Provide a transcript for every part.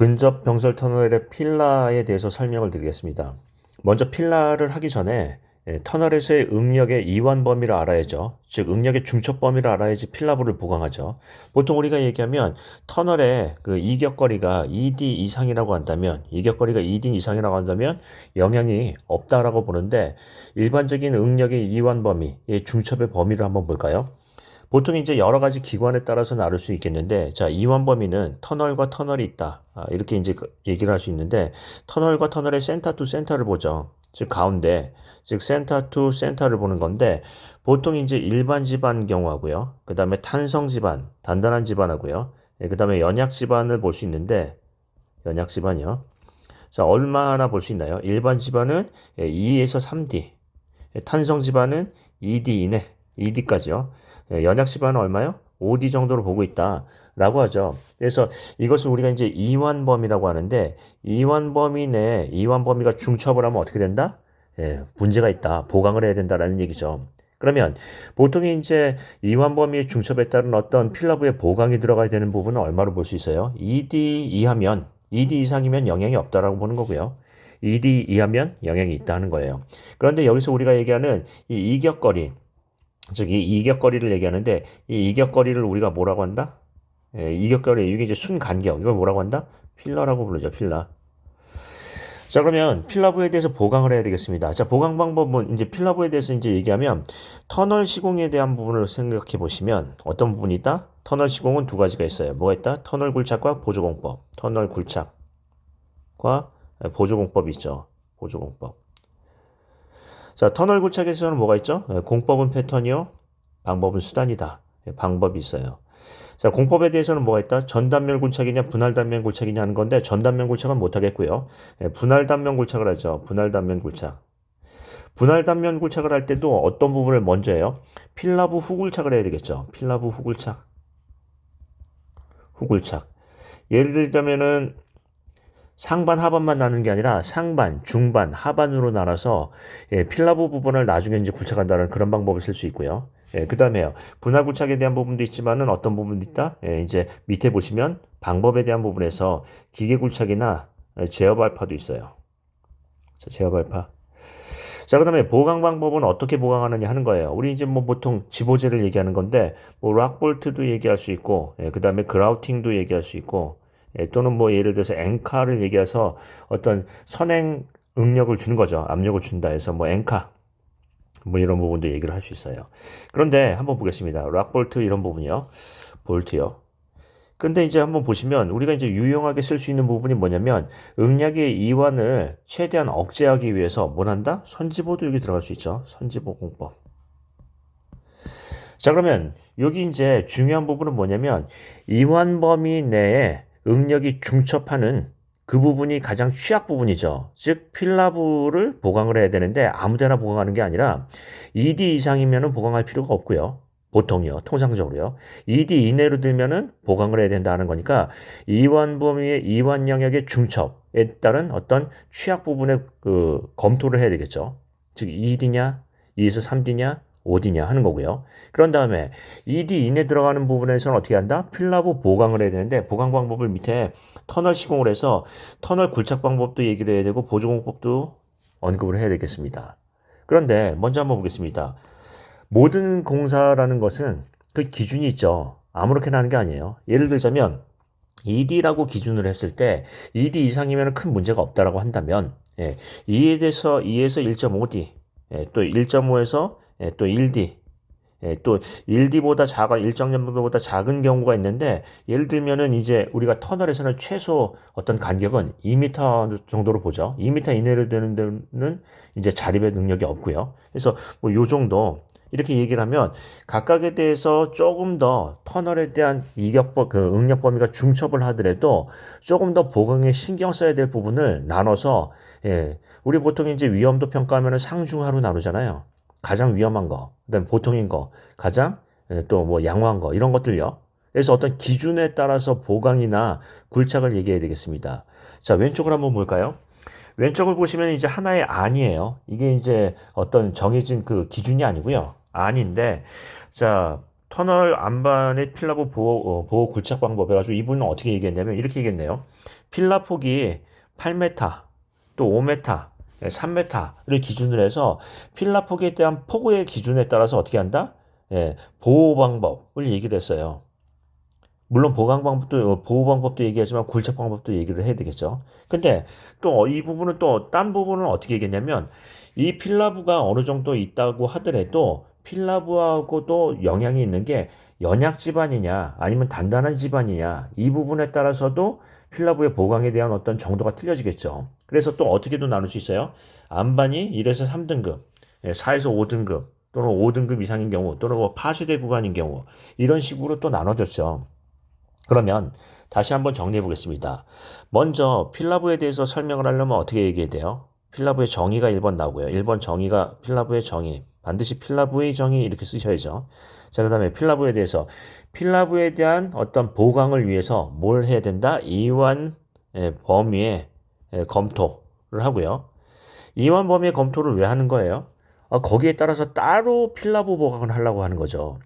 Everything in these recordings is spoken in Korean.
근접 병설 터널의 필라에 대해서 설명을 드리겠습니다. 먼저 필라를 하기 전에 예, 터널에서의 응력의 이완 범위를 알아야죠. 즉 응력의 중첩 범위를 알아야지 필라부를 보강하죠. 보통 우리가 얘기하면 터널의 그 이격거리가 2D 이상이라고 한다면 이격거리가 2D 이상이라고 한다면 영향이 없다라고 보는데 일반적인 응력의 이완 범위, 의 중첩의 범위를 한번 볼까요? 보통 이제 여러 가지 기관에 따라서 나눌 수 있겠는데, 자, 이완 범위는 터널과 터널이 있다. 아, 이렇게 이제 그 얘기를 할 수 있는데, 터널과 터널의 센터 투 센터를 보죠. 즉, 가운데, 즉, 센터 투 센터를 보는 건데, 보통 이제 일반 집안 경우하고요. 그 다음에 탄성 집안, 단단한 집안하고요. 그 다음에 연약 집안을 볼 수 있는데, 연약 집안이요. 자, 얼마나 볼 수 있나요? 일반 집안은 2에서 3D, 탄성 집안은 2D 이내, 2D까지요. 예, 연약 집안은 얼마요? 5D 정도로 보고 있다. 라고 하죠. 그래서 이것을 우리가 이제 이완 범위라고 하는데, 이완 범위 내에 이완 범위가 중첩을 하면 어떻게 된다? 예, 문제가 있다. 보강을 해야 된다라는 얘기죠. 그러면 보통 이제 이완 범위의 중첩에 따른 어떤 필라부의 보강이 들어가야 되는 부분은 얼마로 볼 수 있어요? 2D 이하면, 2D 이상이면 영향이 없다라고 보는 거고요. 2D 이하면 영향이 있다 는 거예요. 그런데 여기서 우리가 얘기하는 이 이격거리, 즉, 이 이격거리를 얘기하는데, 이 이격거리를 우리가 뭐라고 한다? 예, 이격거리, 이게 이제 순간격, 이걸 뭐라고 한다? 필러라고 부르죠, 필러. 자, 그러면 필라부에 대해서 보강을 해야 되겠습니다. 자, 보강 방법은 이제 필라부에 대해서 이제 얘기하면 터널 시공에 대한 부분을 생각해 보시면 어떤 부분이 있다? 터널 시공은 두 가지가 있어요. 뭐가 있다? 터널 굴착과 보조공법. 터널 굴착과 보조공법이 있죠. 보조공법. 자, 터널 굴착에서는 뭐가 있죠? 예, 공법은 패턴이요. 방법은 수단이다. 예, 방법이 있어요. 자, 공법에 대해서는 뭐가 있다? 전단면 굴착이냐, 분할 단면 굴착이냐 하는 건데, 전단면 굴착은 못 하겠고요. 예, 분할 단면 굴착을 하죠. 분할 단면 굴착. 분할 단면 굴착을 할 때도 어떤 부분을 먼저 해요? 필라부 후굴착을 해야 되겠죠. 필라부 후굴착. 후굴착. 예를 들자면은 상반 하반만 나는 게 아니라 상반, 중반, 하반으로 나눠서 예, 필라부 부분을 나중에 이제 굴착한다는 그런 방법을 쓸 수 있고요. 예, 그 다음에요. 분할 굴착에 대한 부분도 있지만은 어떤 부분도 있다? 예, 이제 밑에 보시면 방법에 대한 부분에서 기계 굴착이나 제어 발파도 있어요. 자, 제어 발파. 자, 그 다음에 보강 방법은 어떻게 보강하느냐 하는 거예요. 우리 이제 뭐 보통 지보제를 얘기하는 건데, 뭐 락볼트도 얘기할 수 있고, 예, 그 다음에 그라우팅도 얘기할 수 있고, 예, 또는 뭐 예를 들어서 앵카를 얘기해서 어떤 선행 응력을 주는 거죠. 압력을 준다 해서 뭐 앵카 뭐 이런 부분도 얘기를 할 수 있어요. 그런데 한번 보겠습니다. 락볼트 이런 부분이요. 볼트요. 근데 이제 한번 보시면 우리가 이제 유용하게 쓸 수 있는 부분이 뭐냐면 응약의 이완을 최대한 억제하기 위해서 뭘 한다? 선지보도 여기 들어갈 수 있죠. 선지보 공법. 자 그러면 여기 이제 중요한 부분은 뭐냐면 이완 범위 내에 응력이 중첩하는 그 부분이 가장 취약 부분이죠. 즉 필라부를 보강을 해야 되는데 아무데나 보강하는 게 아니라 2D 이상이면 보강할 필요가 없고요. 보통이요. 통상적으로요. 2D 이내로 들면은 보강을 해야 된다는 거니까 이완 범위의 이완 영역의 중첩에 따른 어떤 취약 부분의 그 검토를 해야 되겠죠. 즉 2D냐, 2에서 3D냐, 5D냐 하는 거고요. 그런 다음에 2D 이내 들어가는 부분에서는 어떻게 한다? 필라부 보강을 해야 되는데 보강 방법을 밑에 터널 시공을 해서 터널 굴착 방법도 얘기를 해야 되고 보조 공법도 언급을 해야 되겠습니다. 그런데 먼저 한번 보겠습니다. 모든 공사라는 것은 그 기준이 있죠. 아무렇게나 하는 게 아니에요. 예를 들자면 2D라고 기준을 했을 때 2D 이상이면 큰 문제가 없다라고 한다면 예, 2에서 2에서 1.5D 예, 또 1.5에서 예, 또 1D 예, 또 1D보다 작아 일정 연보다 작은 경우가 있는데 예를 들면은 이제 우리가 터널에서는 최소 어떤 간격은 2m 정도로 보죠. 2m 이내로 되는 데는 이제 자립의 능력이 없고요. 그래서 뭐 요 정도 이렇게 얘기를 하면 각각에 대해서 조금 더 터널에 대한 이격법, 그 응력 범위가 중첩을 하더라도 조금 더 보강에 신경 써야 될 부분을 나눠서 예, 우리 보통 이제 위험도 평가하면 상중하로 나누잖아요. 가장 위험한 거, 그다음 보통인 거, 가장 예, 또뭐 양호한 거 이런 것들요. 그래서 어떤 기준에 따라서 보강이나 굴착을 얘기해야 되겠습니다. 자 왼쪽을 한번 볼까요? 왼쪽을 보시면 이제 하나의 안이에요. 이게 이제 어떤 정해진 그 기준이 아니고요. 안인데 자 터널 안반의 필라보 보호, 어, 보호 굴착 방법 해가지고 이분은 어떻게 얘기했냐면 이렇게 얘기했네요. 필라 폭이 8m, 또 5m, 3m를 기준으로 해서 필라 폭에 대한 폭의 기준에 따라서 어떻게 한다? 예, 보호 방법을 얘기를 했어요. 물론 보강 방법도 어, 보호 방법도 얘기하지만 굴착 방법도 얘기를 해야 되겠죠. 근데 또 이 부분은 또 딴 부분은 어떻게 얘기했냐면 이 필라부가 어느 정도 있다고 하더라도 필라부하고도 영향이 있는 게 연약 집안이냐 아니면 단단한 집안이냐 이 부분에 따라서도 필라부의 보강에 대한 어떤 정도가 틀려지겠죠. 그래서 또 어떻게도 나눌 수 있어요. 안반이 1에서 3등급, 4에서 5등급 또는 5등급 이상인 경우 또는 뭐 파쇄대 구간인 경우 이런 식으로 또 나눠졌죠. 그러면 다시 한번 정리해 보겠습니다. 먼저 필라부에 대해서 설명을 하려면 어떻게 얘기해야 돼요? 필라부의 정의가 1번 나오고요. 1번 정의가 필라부의 정의. 반드시 필라부의 정의 이렇게 쓰셔야죠. 자, 그 다음에 필라부에 대해서 필라부에 대한 어떤 보강을 위해서 뭘 해야 된다? 이완 예, 범위의 예, 검토를 하고요. 이완 범위의 검토를 왜 하는 거예요? 아, 거기에 따라서 따로 필라부 보강을 하려고 하는 거죠.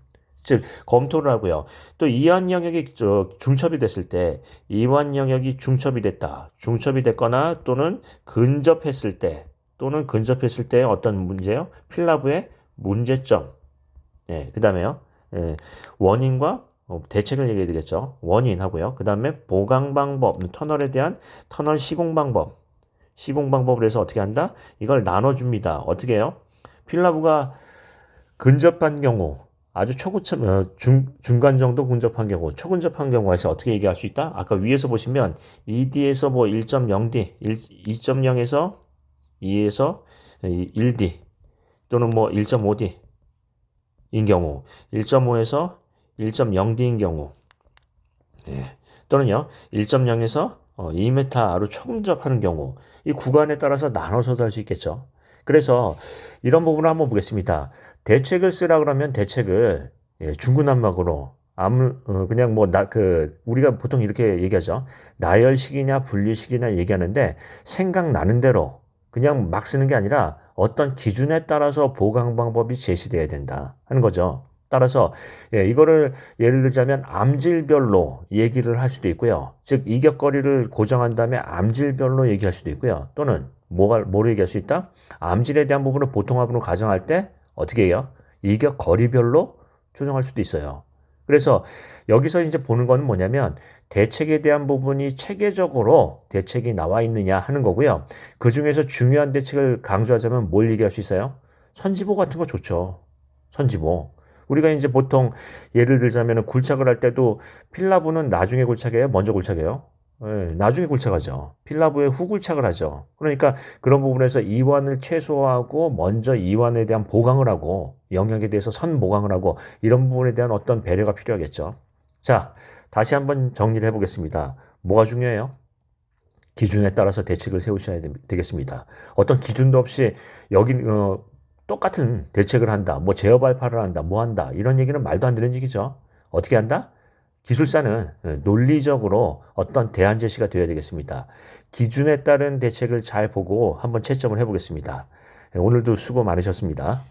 즉 검토를 하고요. 또 이완 영역이 저 중첩이 됐을 때 이완 영역이 중첩이 됐다. 중첩이 됐거나 또는 근접했을 때 또는 근접했을 때 어떤 문제요? 필라부의 문제점. 예, 그 다음에요. 예, 원인과 어, 대책을 얘기해야 되겠죠. 원인 하고요. 그 다음에 보강 방법, 터널에 대한 터널 시공 방법. 시공 방법을 해서 어떻게 한다? 이걸 나눠 줍니다. 어떻게 해요? 필라부가 근접한 경우 아주 초고참 어, 중, 중간 정도 근접한 경우, 초근접한 경우에서 어떻게 얘기할 수 있다? 아까 위에서 보시면 ED에서 뭐 1.0D, 2.0에서 2에서 1D 또는 뭐 1.5D 인 경우, 1.5에서 1.0D인 경우, 예. 또는요 1.0에서 어, 2m로 초근접하는 경우, 이 구간에 따라서 나눠서도 할 수 있겠죠. 그래서 이런 부분을 한번 보겠습니다. 대책을 쓰라 그러면 대책을 예, 중구난방으로 아무 어, 그냥 뭐 나 그 우리가 보통 이렇게 얘기하죠. 나열식이냐 분리식이냐 얘기하는데 생각 나는 대로 그냥 막 쓰는 게 아니라 어떤 기준에 따라서 보강 방법이 제시돼야 된다 하는 거죠. 따라서 예, 이거를 예를 들자면 암질별로 얘기를 할 수도 있고요. 즉 이격거리를 고정한 다음에 암질별로 얘기할 수도 있고요. 또는 뭐가 뭐로 얘기할 수 있다? 암질에 대한 부분을 보통합으로 가정할 때 어떻게 해요? 이격 거리별로 조정할 수도 있어요. 그래서 여기서 이제 보는 건 뭐냐면 대책에 대한 부분이 체계적으로 대책이 나와 있느냐 하는 거고요. 그 중에서 중요한 대책을 강조하자면 뭘 얘기할 수 있어요? 선지보 같은 거 좋죠. 선지보. 우리가 이제 보통 예를 들자면 굴착을 할 때도 필라부는 나중에 굴착해요? 먼저 굴착해요? 예, 나중에 굴착하죠. 필라부에 후굴착을 하죠. 그러니까 그런 부분에서 이완을 최소화하고 먼저 이완에 대한 보강을 하고 영역에 대해서 선 보강을 하고 이런 부분에 대한 어떤 배려가 필요하겠죠. 자, 다시 한번 정리를 해보겠습니다. 뭐가 중요해요? 기준에 따라서 대책을 세우셔야 되겠습니다. 어떤 기준도 없이 여기 어, 똑같은 대책을 한다, 뭐 제어 발파를 한다, 뭐 한다 이런 얘기는 말도 안 되는 얘기죠. 어떻게 한다? 기술사는 논리적으로 어떤 대안 제시가 되어야 되겠습니다. 기준에 따른 대책을 잘 보고 한번 채점을 해보겠습니다. 오늘도 수고 많으셨습니다.